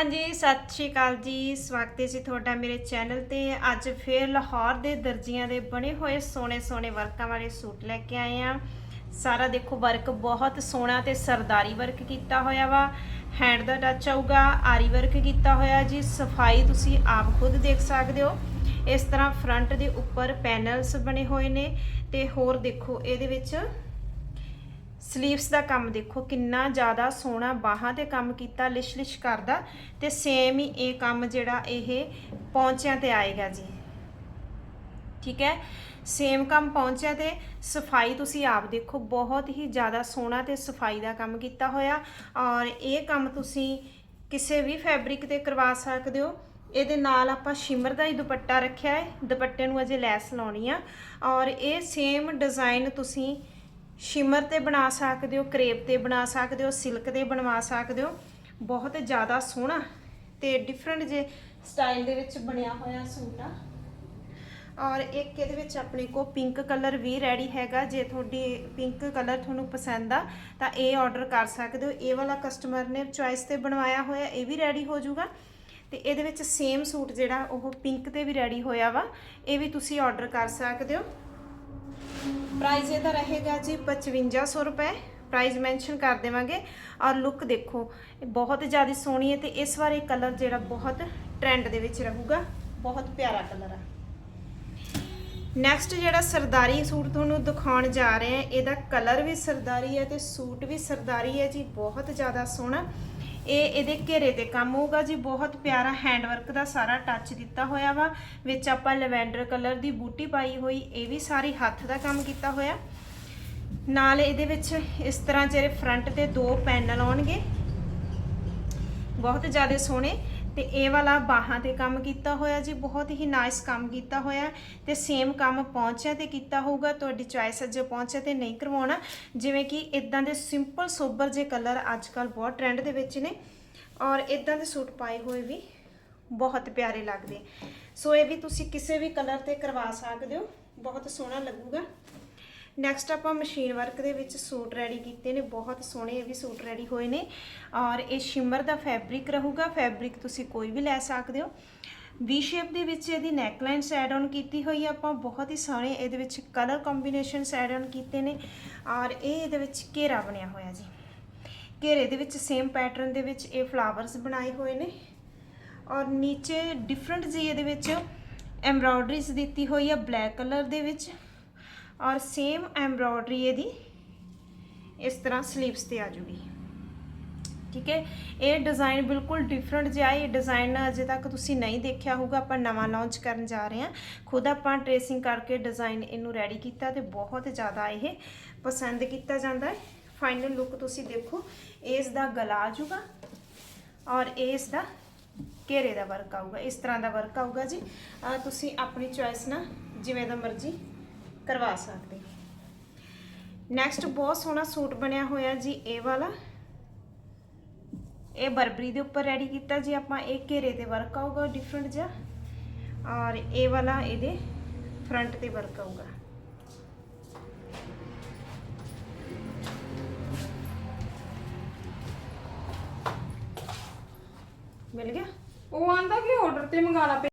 ਹਾਂਜੀ, ਸਤਿ ਸ਼੍ਰੀ ਅਕਾਲ ਜੀ। ਸਵਾਗਤ ਹੈ ਜੀ ਤੁਹਾਡਾ ਮੇਰੇ ਚੈਨਲ ਤੇ। ਅੱਜ ਫੇਰ ਲਾਹੌਰ ਦੇ ਦਰਜੀਆਂ ਦੇ ਬਣੇ ਹੋਏ ਸੋਹਣੇ ਸੋਹਣੇ ਵਰਕਾਂ ਵਾਲੇ ਸੂਟ ਲੈ ਕੇ ਆਏ ਆ ਸਾਰਾ ਦੇਖੋ, ਵਰਕ ਬਹੁਤ ਸੋਹਣਾ ਤੇ ਸਰਦਾਰੀ ਵਰਕ ਕੀਤਾ ਹੋਇਆ ਵਾ। ਹੈਂਡ ਦਾ ਟੱਚ ਆਊਗਾ, ਆਰੀ ਵਰਕ ਕੀਤਾ ਹੋਇਆ ਜੀ। ਸਫ਼ਾਈ ਤੁਸੀਂ ਆਪ ਖੁਦ ਦੇਖ ਸਕਦੇ ਹੋ। ਇਸ ਤਰ੍ਹਾਂ ਫਰੰਟ ਦੇ ਉੱਪਰ ਪੈਨਲਸ ਬਣੇ ਹੋਏ ਨੇ ਤੇ ਹੋਰ ਦੇਖੋ, ਇਹਦੇ ਵਿੱਚ ਸਲੀਵਸ ਦਾ ਕੰਮ ਦੇਖੋ, ਕਿੰਨਾ ਜ਼ਿਆਦਾ ਸੋਹਣਾ ਬਾਹਾਂ ਤੇ ਕੰਮ ਕੀਤਾ ਲਿਸ਼ ਲਿਸ਼ ਕਰਦਾ ਤੇ ਸੇਮ ਹੀ ਇਹ ਕੰਮ ਜਿਹੜਾ ਇਹ ਪੌਂਚਿਆਂ ਤੇ ਆਏਗਾ ਜੀ। ਠੀਕ ਹੈ? ਸੇਮ ਕੰਮ ਪਹੁੰਚਿਆ ਤੇ, ਸਫ਼ਾਈ ਤੁਸੀਂ ਆਪ ਦੇਖੋ, ਬਹੁਤ ਹੀ ਜ਼ਿਆਦਾ ਸੋਹਣਾ ਤੇ ਸਫ਼ਾਈ ਦਾ ਕੰਮ ਕੀਤਾ ਹੋਇਆ। ਔਰ ਇਹ ਕੰਮ ਤੁਸੀਂ ਕਿਸੇ ਵੀ ਫੈਬਰਿਕ ਤੇ ਕਰਵਾ ਸਕਦੇ ਹੋ। ਇਹਦੇ ਨਾਲ ਆਪਾਂ ਸ਼ਿਮਰ ਦਾ ਹੀ ਦੁਪੱਟਾ ਰੱਖਿਆ ਹੈ, ਦੁਪੱਟੇ ਨੂੰ ਅਜੇ ਲੈਸ ਲਾਉਣੀ ਆ। ਔਰ ਇਹ ਸੇਮ ਡਿਜ਼ਾਈਨ ਤੁਸੀਂ ਸ਼ਿਮਰ ਤੇ ਬਣਾ ਸਕਦੇ ਹੋ, ਕਰੇਪ ਤੇ ਬਣਾ ਸਕਦੇ ਹੋ, ਸਿਲਕ ਤੇ ਬਣਵਾ ਸਕਦੇ ਹੋ। ਬਹੁਤ ਜ਼ਿਆਦਾ ਸੋਹਣਾ ਤੇ ਡਿਫਰੈਂਟ ਜੇ ਸਟਾਈਲ ਦੇ ਵਿੱਚ ਬਣਿਆ ਹੋਇਆ ਸੂਟ ਆ। ਔਰ ਇੱਕ ਇਹਦੇ ਵਿੱਚ ਆਪਣੇ ਕੋ ਪਿੰਕ ਕਲਰ ਵੀ ਰੈਡੀ ਹੈਗਾ, ਜੇ ਤੁਹਾਡੀ ਪਿੰਕ ਕਲਰ ਤੁਹਾਨੂੰ ਪਸੰਦ ਆ, ਤਾਂ ਇਹ ਆਰਡਰ ਕਰ ਸਕਦੇ ਹੋ। ਇਹ ਵਾਲਾ ਕਸਟਮਰ ਨੇ ਚੁਆਇਸ ਤੇ ਬਣਵਾਇਆ ਹੋਇਆ, ਇਹ ਵੀ ਰੈਡੀ ਹੋ ਜਾਊਗਾ। ਤੇ ਇਹਦੇ ਵਿੱਚ ਸੇਮ ਸੂਟ ਜਿਹੜਾ, ਉਹ ਪਿੰਕ ਤੇ ਵੀ ਰੈਡੀ ਹੋਇਆ ਵਾ। ਇਹ ਵੀ ਤੁਸੀਂ ਆਰਡਰ ਕਰ ਸਕਦੇ ਹੋ। ਪ੍ਰਾਈਸ ਇਹਦਾ ਰਹੇਗਾ ਜੀ 5500 ਰੁਪਏ। ਪ੍ਰਾਈਸ ਮੈਂਸ਼ਨ ਕਰ ਦੇਵਾਂਗੇ। ਔਰ ਲੁੱਕ ਦੇਖੋ, ਇਹ ਬਹੁਤ ਜ਼ਿਆਦਾ ਸੋਹਣੀ ਹੈ ਤੇ ਇਸ ਵਾਰ ਇਹ ਕਲਰ ਜਿਹੜਾ ਬਹੁਤ ਟ੍ਰੈਂਡ ਦੇ ਵਿੱਚ ਰਹੂਗਾ। ਬਹੁਤ ਪਿਆਰਾ ਕਲਰ ਆ। ਨੈਕਸਟ ਜਿਹੜਾ ਸਰਦਾਰੀ ਸੂਟ ਤੁਹਾਨੂੰ ਦਿਖਾਉਣ ਜਾ ਰਹੇ ਆ ਇਹਦਾ ਕਲਰ ਵੀ ਸਰਦਾਰੀ ਹੈ ਤੇ ਸੂਟ ਵੀ ਸਰਦਾਰੀ ਹੈ ਜੀ, ਬਹੁਤ ਜ਼ਿਆਦਾ ਸੋਹਣਾ। ਇਹ ਇਹਦੇ ਘੇਰੇ ਤੇ ਕੰਮ ਹੋਊਗਾ ਜੀ। ਬਹੁਤ ਪਿਆਰਾ ਹੈਂਡ ਵਰਕ ਦਾ ਸਾਰਾ ਟੱਚ ਦਿੱਤਾ ਹੋਇਆ ਵਾ। ਵਿੱਚ ਆਪਾਂ ਲਵੈਂਡਰ ਕਲਰ ਦੀ ਬੂਟੀ ਪਾਈ ਹੋਈ, ਇਹ ਵੀ ਸਾਰੀ ਹੱਥ ਦਾ ਕੰਮ ਕੀਤਾ ਹੋਇਆ। ਨਾਲ ਇਹਦੇ ਵਿੱਚ ਇਸ ਤਰ੍ਹਾਂ ਜਿਹੜੇ ਫਰੰਟ ਤੇ ਦੋ ਪੈਨਲ ਆਉਣਗੇ। ਬਹੁਤ ਜ਼ਿਆਦਾ ਸੋਹਣੇ ਤੇ ਇਹ ਵਾਲਾ ਬਾਹਾਂ ਤੇ ਕੰਮ ਕੀਤਾ ਹੋਇਆ ਜੀ, ਬਹੁਤ ਹੀ ਨਾਈਸ ਕੰਮ ਕੀਤਾ ਹੋਇਆ ਤੇ ਸੇਮ ਕੰਮ ਪਹੁੰਚਿਆ ਤੇ ਕੀਤਾ ਹੋਊਗਾ, ਤੁਹਾਡੀ ਚੁਆਇਸ ਜੇ ਪਹੁੰਚਿਆ ਤੇ ਨਹੀਂ ਕਰਵਾਉਣਾ। ਜਿਵੇਂ ਕਿ ਇਦਾਂ ਦੇ ਸਿੰਪਲ ਸੋਬਰ ਜੇ ਕਲਰ ਅੱਜ ਕੱਲ ਬਹੁਤ ਟ੍ਰੈਂਡ ਦੇ ਵਿੱਚ ਨੇ ਔਰ ਇਦਾਂ ਦੇ ਸੂਟ ਪਾਏ ਹੋਏ ਵੀ ਬਹੁਤ ਪਿਆਰੇ ਲੱਗਦੇ। ਸੋ ਇਹ ਵੀ ਤੁਸੀਂ ਕਿਸੇ ਵੀ ਕਲਰ ਤੇ ਕਰਵਾ ਸਕਦੇ ਹੋ, ਬਹੁਤ ਸੋਹਣਾ ਲੱਗੂਗਾ। ਨੈਕਸਟ ਆਪਾਂ ਮਸ਼ੀਨ ਵਰਕ ਦੇ ਵਿੱਚ ਸੂਟ ਰੈਡੀ ਕੀਤੇ ਨੇ, ਬਹੁਤ ਸੋਹਣੇ ਇਹ ਵੀ ਸੂਟ ਰੈਡੀ ਹੋਏ ਨੇ। ਔਰ ਇਹ ਸ਼ਿਮਰ ਦਾ ਫੈਬਰਿਕ ਰਹੂਗਾ ਫੈਬਰਿਕ ਤੁਸੀਂ ਕੋਈ ਵੀ ਲੈ ਸਕਦੇ ਹੋ। ਵੀ ਸ਼ੇਪ ਦੇ ਵਿੱਚ ਇਹਦੀ ਨੈਕਲਾਈਨ ਐਡ ਔਨ ਕੀਤੀ ਹੋਈ ਆ ਆਪਾਂ, ਬਹੁਤ ਹੀ ਸੋਹਣੇ ਇਹਦੇ ਵਿੱਚ ਕਲਰ ਕੰਬੀਨੇਸ਼ਨ ਐਡ ਔਨ ਕੀਤੇ ਨੇ। ਔਰ ਇਹ ਇਹਦੇ ਵਿੱਚ ਘੇਰਾ ਬਣਿਆ ਹੋਇਆ ਜੀ। ਘੇਰੇ ਦੇ ਵਿੱਚ ਸੇਮ ਪੈਟਰਨ ਦੇ ਵਿੱਚ ਇਹ ਫਲਾਵਰਸ ਬਣਾਏ ਹੋਏ ਨੇ। ਔਰ ਨੀਚੇ ਡਿਫਰੈਂਟ ਜੀ ਇਹਦੇ ਵਿੱਚ ਐਮਬ੍ਰਾਇਡਰੀਜ਼ ਦਿੱਤੀ ਹੋਈ ਆ ਬਲੈਕ ਕਲਰ ਦੇ ਵਿੱਚ। ਔਰ ਸੇਮ ਐਮਬ੍ਰਾਇਡਰੀ ਇਹਦੀ ਇਸ ਤਰ੍ਹਾਂ ਸਲੀਵਸ ਤੇ ਆ ਜੂਗੀ। ਠੀਕ ਹੈ? ਇਹ ਡਿਜ਼ਾਈਨ ਬਿਲਕੁਲ ਡਿਫਰੈਂਟ ਜਿਹਾ ਹੈ। ਇਹ ਡਿਜ਼ਾਈਨ ਅਜੇ ਤੱਕ ਤੁਸੀਂ ਨਹੀਂ ਦੇਖਿਆ ਹੋਊਗਾ। ਆਪਾਂ ਨਵਾਂ ਲਾਂਚ ਕਰਨ ਜਾ ਰਹੇ ਹਾਂ। ਖੁਦ ਆਪਾਂ ਟ੍ਰੇਸਿੰਗ ਕਰਕੇ ਡਿਜ਼ਾਈਨ ਇਹਨੂੰ ਰੈਡੀ ਕੀਤਾ ਤੇ ਬਹੁਤ ਜ਼ਿਆਦਾ ਇਹ ਪਸੰਦ ਕੀਤਾ ਜਾਂਦਾ ਹੈ। ਫਾਈਨਲ ਲੁੱਕ ਤੁਸੀਂ ਦੇਖੋ। ਇਸ ਦਾ ਗਲਾ ਆ ਜਾਊਗਾ ਔਰ ਇਸ ਦਾ ਘੇਰੇ ਦਾ ਵਰਕ ਆਊਗਾ। ਇਸ ਤਰ੍ਹਾਂ ਦਾ ਵਰਕ ਆਊਗਾ ਜੀ। ਤੁਸੀਂ ਆਪਣੀ ਚੋਇਸ ਨਾਲ ਜਿਵੇਂ ਦਾ ਮਰਜ਼ੀ ਕਰਵਾ ਸਕਦੇ। ਨੈਕਸਟ ਬਹੁਤ ਸੋਹਣਾ ਸੂਟ ਬਣਿਆ ਹੋਇਆ ਜੀ, ਇਹ ਵਾਲਾ। ਇਹ ਬਰਬਰੀ ਦੇ ਉੱਪਰ ਰੈਡੀ ਕੀਤਾ ਜੀ ਆਪਾਂ, ਇਹ ਘੇਰੇ ਤੇ ਵਰਕ ਆਊਗਾ ਡਿਫਰੈਂਟ ਜਿਹਾ। ਔਰ ਇਹ ਵਾਲਾ ਇਹਦੇ ਫਰੰਟ ਤੇ ਵਰਕ ਆਊਗਾ। ਮਿਲ ਗਿਆ? ਉਹ ਆਂਦਾ ਕਿ ਆਰਡਰ ਤੇ ਮੰਗਾਣਾ